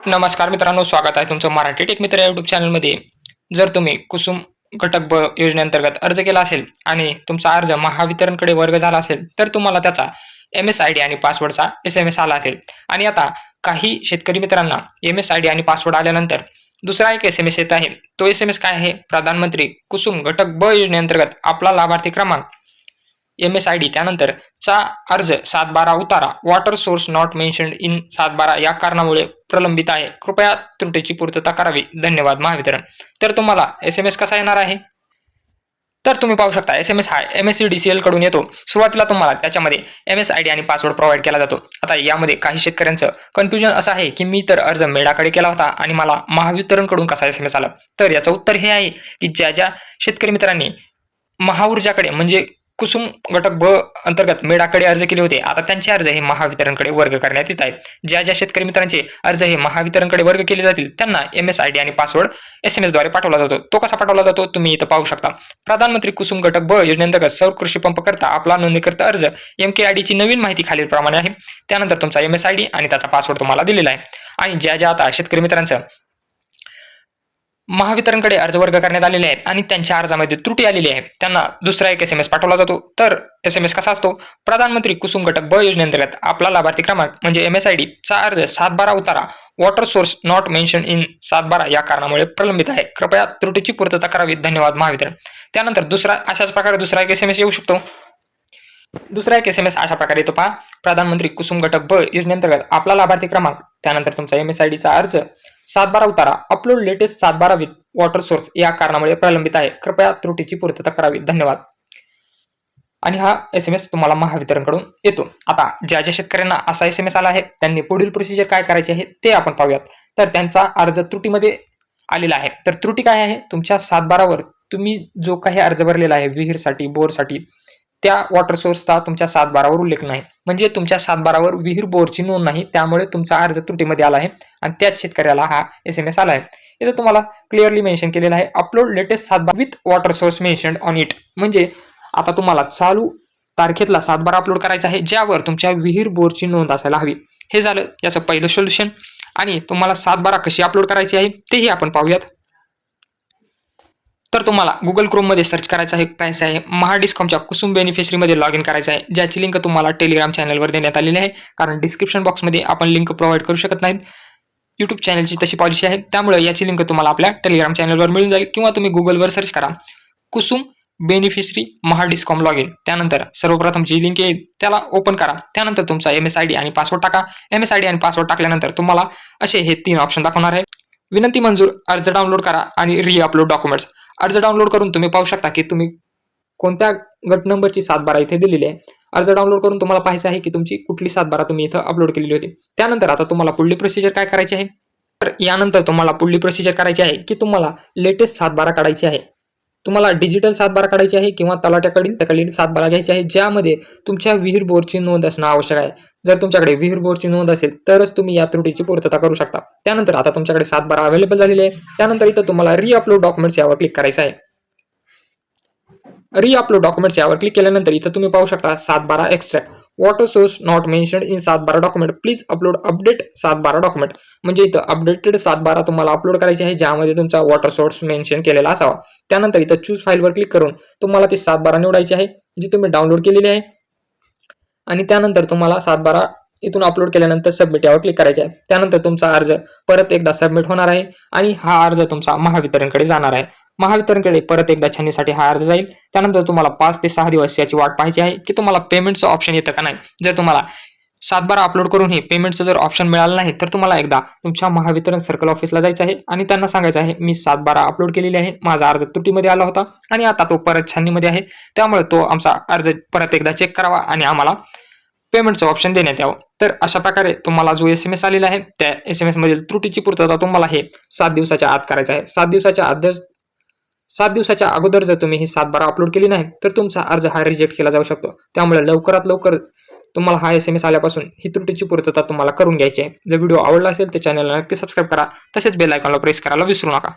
नमस्कार मित्रांनो स्वागत आहे तुमचं मराठी टेक मित्र युट्यूब चॅनलमध्ये जर तुम्ही कुसुम घटक ब योजनेअंतर्गत अर्ज केला असेल आणि तुमचा अर्ज महावितरणकडे वर्ग झाला असेल तर तुम्हाला त्याचा एम एस आय डी आणि पासवर्डचा एस एम एस आला असेल. आणि आता काही शेतकरी मित्रांना एम एस आय डी आणि पासवर्ड आल्यानंतर दुसरा एक एस एम एस येत आहे. तो एस एम एस काय आहे? प्रधानमंत्री कुसुम घटक ब योजनेअंतर्गत आपला लाभार्थी क्रमांक एम एस आय डी त्यानंतर चा अर्ज सातबारा उतारा. Water source not mentioned in सातबारा या कारणामुळे प्रलंबित आहे. कृपया त्रुटीची पूर्तता करावी. धन्यवाद. महावितरण. तर तुम्हाला एस एम एस कसा येणार आहे? तर तुम्ही पाहू शकता एस एम एस हा M S C D C एलकडून येतो. सुरुवातीला तुम्हाला त्याच्यामध्ये एम एस आय डी आणि पासवर्ड प्रोव्हाइड केला जातो. आता यामध्ये काही शेतकऱ्यांचं कन्फ्युजन असं आहे की मी तर अर्ज मेडाकडे केला होता आणि मला महावितरणकडून कसा एस एम एस आला? तर याचं उत्तर हे आहे की ज्या ज्या शेतकरी मित्रांनी महाऊर्जाकडे म्हणजे कुसुम घटक ब अंतर्गत मेडाकडे अर्ज केले होते. आता त्यांचे अर्ज हे महावितरणकडे वर्ग करण्यात येत आहेत. ज्या ज्या शेतकरी मित्रांचे अर्ज हे महावितरणकडे वर्ग केले जातील त्यांना एम एस आय डी आणि पासवर्ड एस एम एसद्वारे पाठवला जातो. तो कसा पाठवला जातो? तुम्ही इथं पाहू शकता. प्रधानमंत्री कुसुम घटक ब योजनेअंतर्गत सौर कृषी पंप करता आपला नोंदणीकरता अर्ज एम के आय डीची नवीन माहिती खालीलप्रमाणे आहे. त्यानंतर तुमचा एम एस आय डी आणि त्याचा पासवर्ड तुम्हाला दिलेला आहे. आणि ज्या ज्या आता शेतकरी मित्रांचं महावितरणकडे अर्ज वर्ग करण्यात आलेले आहेत आणि त्यांच्या अर्जामध्ये त्रुटी आलेली आहे. त्यांना दुसरा एक एस एम एस पाठवला जातो. तर एस एम एस कसा असतो? प्रधानमंत्री कुसुम घटक ब योजनेअंतर्गत आपला लाभार्थी क्रमांक म्हणजे एम एस आय डी चा अर्ज सात बारा उतारा. Water source not mention in सात बारा या कारणामुळे प्रलंबित आहे. कृपया त्रुटीची पूर्तता करावी. धन्यवाद. महावितरण. त्यानंतर दुसरा अशाच प्रकारे दुसरा एक एस एम एस येऊ शकतो. दुसरा एक एस एम एस अशा प्रकारे येतो पहा. प्रधानमंत्री कुसुम घटक ब योजनेअंतर्गत आपला लाभार्थी क्रमांक त्यानंतर तुमचा एम एस आय डीचा अर्ज सातबारा उतारा. अपलोड लेटेस्ट सातबारा विथ वॉटर सोर्स या कारणामुळे प्रलंबित आहे. कृपया त्रुटीची पूर्तता करावी. धन्यवाद. आणि हा एस एम एस तुम्हाला महावितरणकडून येतो. आता ज्या ज्या शेतकऱ्यांना असा एस एम एस आला आहे त्यांनी पुढील प्रोसिजर काय करायचे आहे ते आपण पाहूयात. तर त्यांचा अर्ज त्रुटीमध्ये आलेला आहे. तर त्रुटी काय आहे? तुमच्या सातबारावर तुम्ही जो काही अर्ज भरलेला आहे विहीरसाठी बोरसाठी त्या वॉटर सोर्सचा तुमच्या सातबारावर उल्लेख नाही. म्हणजे तुमच्या सातबारावर विहीर बोरची नोंद नाही त्यामुळे तुमचा अर्ज त्रुटीमध्ये आला आहे आणि त्याच शेतकऱ्याला हा एस एम एस आला आहे. इथं तुम्हाला क्लिअरली मेन्शन केलेलं आहे upload latest Satbar with water source mention on it म्हणजे आता तुम्हाला चालू तारखेतला सातबारा अपलोड करायचा आहे ज्यावर तुमच्या विहीर बोरची नोंद असायला हवी. हे झालं याचं पहिलं सोल्युशन आणि तुम्हाला सातबारा कशी अपलोड करायची आहे तेही आपण पाहूयात. तर तुम्हाला गुगल क्रोममध्ये सर्च करायचा आहे काय आहे महाडिस्कॉमच्या कुसुम बेनिफिशरीमध्ये लॉग इन करायचं आहे. ज्याची लिंक तुम्हाला टेलिग्राम चॅनलवर देण्यात आलेली आहे. कारण डिस्क्रिप्शन बॉक्समध्ये आपण लिंक प्रोव्हाइड करू शकत नाहीत. यूट्यूब चॅनलची तशी पॉलिसी आहे. त्यामुळे याची लिंक तुम्हाला आपल्या टेलिग्राम चॅनलवर मिळून जाईल किंवा तुम्ही गुगलवर सर्च करा. Kusum beneficiary Mahadiscom log in त्यानंतर सर्वप्रथम जी लिंक येईल त्याला ओपन करा. त्यानंतर तुमचा एम एस आय डी आणि पासवर्ड टाका. एम एस आय डी आणि पासवर्ड टाकल्यानंतर तुम्हाला असे हे तीन ऑप्शन दाखवणार आहे. विनंती मंजूर. अर्ज डाउनलोड करा आणि री अपलोड डॉक्युमेंट्स अर्ज डाउनलोड करून तुम्ही पाहू शकता की तुम्ही कोणत्या गट नंबरची सातबारा इथे दिलेली आहे. अर्ज डाउनलोड करून तुम्हाला पाहायचं आहे की तुमची कुठली सात बारा तुम्ही इथं अपलोड केलेली होती. त्यानंतर आता तुम्हाला पुढली प्रोसिजर काय करायची आहे? तर यानंतर तुम्हाला पुढली प्रोसिजर करायची आहे की तुम्हाला लेटेस्ट सातबारा काढायची आहे. तुम्हाला डिजिटल सातबारा काढायची आहे किंवा तलाट्याकडील त्याकडील सातबारा घ्यायची आहे ज्यामध्ये तुमच्या विहीर बोरची नोंद असणं आवश्यक आहे. जर तुमच्याकडे विहीर बोरची नोंद असेल तरच तुम्ही या त्रुटीची पूर्तता करू शकता. त्यानंतर आता तुमच्याकडे सातबारा अवेलेबल झालेली आहे त्यानंतर इथं तुम्हाला रीअपलोड डॉक्युमेंट्स यावर क्लिक करायचं आहे. री अपलोड डॉक्युमेंट्स यावर क्लिक केल्यानंतर इथं तुम्ही पाहू शकता सात बारा extract water source not mention in सात बारा डॉक्युमेंट प्लीज अपलोड अपडेट सात बारा डॉक्युमेंट म्हणजे इथं अपडेटेड सात बारा तुम्हाला अपलोड करायची आहे ज्यामध्ये तुमचा वॉटर सोर्स मेन्शन केलेला असावा. त्यानंतर इथं चूज फाईलवर क्लिक करून तुम्हाला ती सात बारा निवडायची आहे जी तुम्ही डाउनलोड केलेली आहे. आणि त्यानंतर तुम्हाला सात बारा इथून अपलोड केल्यानंतर सबमिट यावर क्लिक करायचे आहे त्यानंतर तुमचा अर्ज परत एकदा सबमिट होणार आहे आणि हा अर्ज तुमचा महावितरणकडे जाणार आहे. महावितरणकडे परत एकदा छाननीसाठी हा अर्ज जाईल. त्यानंतर तुम्हाला पाच ते सहा दिवस याची वाट पाहायची आहे की तुम्हाला पेमेंटचं ऑप्शन येतं का नाही. जर तुम्हाला सात बारा अपलोड करून हे पेमेंटचं जर ऑप्शन मिळालं नाही तर तुम्हाला एकदा तुमच्या महावितरण सर्कल ऑफिसला जायचं आहे आणि त्यांना सांगायचं आहे मी सात बारा अपलोड केलेली आहे माझा अर्ज त्रुटीमध्ये आला होता आणि आता तो परत छाननीमध्ये आहे. त्यामुळे तो आमचा अर्ज परत एकदा चेक करावा आणि आम्हाला पेमेंटचं ऑप्शन देण्यात यावं. तर अशा प्रकारे तुम्हाला जो एस एम एस आलेला आहे त्या एस एम एस मधील त्रुटीची पूर्तता तुम्हाला हे सात दिवसाच्या आत करायचं आहे. सात दिवसाच्या आत सात दिवसाच्या अगोदर जर तुम्ही ही सात बारा अपलोड केली नाही तर तुमचा अर्ज हा रिजेक्ट केला जाऊ शकतो. त्यामुळे लवकरात लवकर तुम्हाला हा एस एम एस आल्यापासून ही त्रुटीची पूर्तता तुम्हाला करून घ्यायची आहे. जर व्हिडिओ आवडला असेल तर चॅनलला नक्की सबस्क्राईब करा. तसेच बेल आयकॉनला प्रेस करायला विसरू नका.